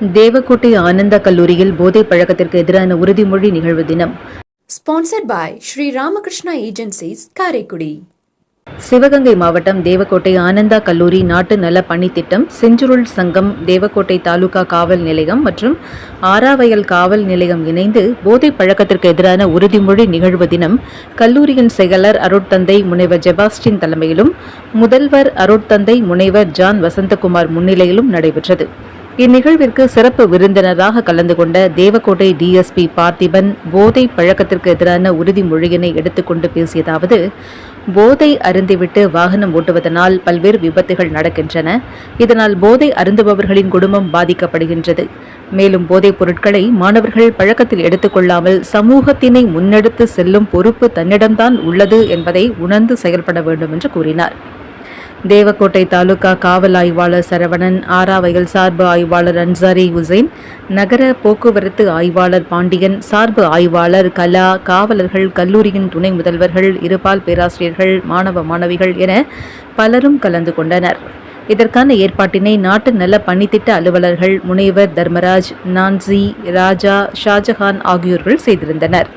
தேவக்கோட்டை ஆனந்தா கல்லூரியில் போதைப் பழக்கத்திற்கு எதிரான உறுதிமொழி நிகழ்வு தினம். Sponsored by Sri Ramakrishna Agencies, Karaikudi. Sivaganga மாவட்டம் தேவக்கோட்டை ஆனந்தா கல்லூரி நாட்டு நல பணித்திட்டம் செஞ்சுருள் சங்கம் தேவக்கோட்டை தாலுகா காவல் நிலையம் மற்றும் ஆராவயல் காவல் நிலையம் இணைந்து போதைப் பழக்கத்திற்கு எதிரான உறுதிமொழி நிகழ்வு தினம். கல்லூரியின் செயலர் அருட்தந்தை முனைவர் ஜெபாஸ்டின் தலைமையிலும் முதல்வர் அருட்தந்தை முனைவர் ஜான் வசந்தகுமார் முன்னிலையிலும் நடைபெற்றது. இந்நிகழ்விற்கு சிறப்பு விருந்தினராக கலந்து கொண்ட தேவக்கோட்டை டிஎஸ்பி பார்த்திபன் போதை பழக்கத்திற்கு எதிரான உறுதிமொழியினை எடுத்துக்கொண்டு பேசியதாவது போதை அருந்திவிட்டு வாகனம் ஓட்டுவதனால் பல்வேறு விபத்துகள் நடக்கின்றன. இதனால் போதை அருந்துபவர்களின் குடும்பம் பாதிக்கப்படுகின்றது. மேலும் போதைப் பொருட்களை மாணவர்கள் பழக்கத்தில் எடுத்துக்கொள்ளாமல் சமூகத்தினை முன்னெடுத்து செல்லும் பொறுப்பு தன்னிடம்தான் உள்ளது என்பதை உணர்ந்து செயல்பட வேண்டும் என்று கூறினார். தேவக்கோட்டை தாலுகா காவல் ஆய்வாளர் சரவணன் ஆராவயல் சார்பு ஆய்வாளர் அன்சாரி ஹுசைன் நகர போக்குவரத்து ஆய்வாளர் பாண்டியன் சார்பு ஆய்வாளர் கலா காவலர்கள் கல்லூரியின் துணை முதல்வர்கள் இருபால் பேராசிரியர்கள் மாணவ மாணவிகள் என பலரும் கலந்து கொண்டனர். இதற்கான ஏற்பாட்டினை நாட்டு நல பணித்திட்ட அலுவலர்கள் முனைவர் தர்மராஜ் நான்சி ராஜா ஷாஜஹான் ஆகியோர்கள் செய்திருந்தனர்.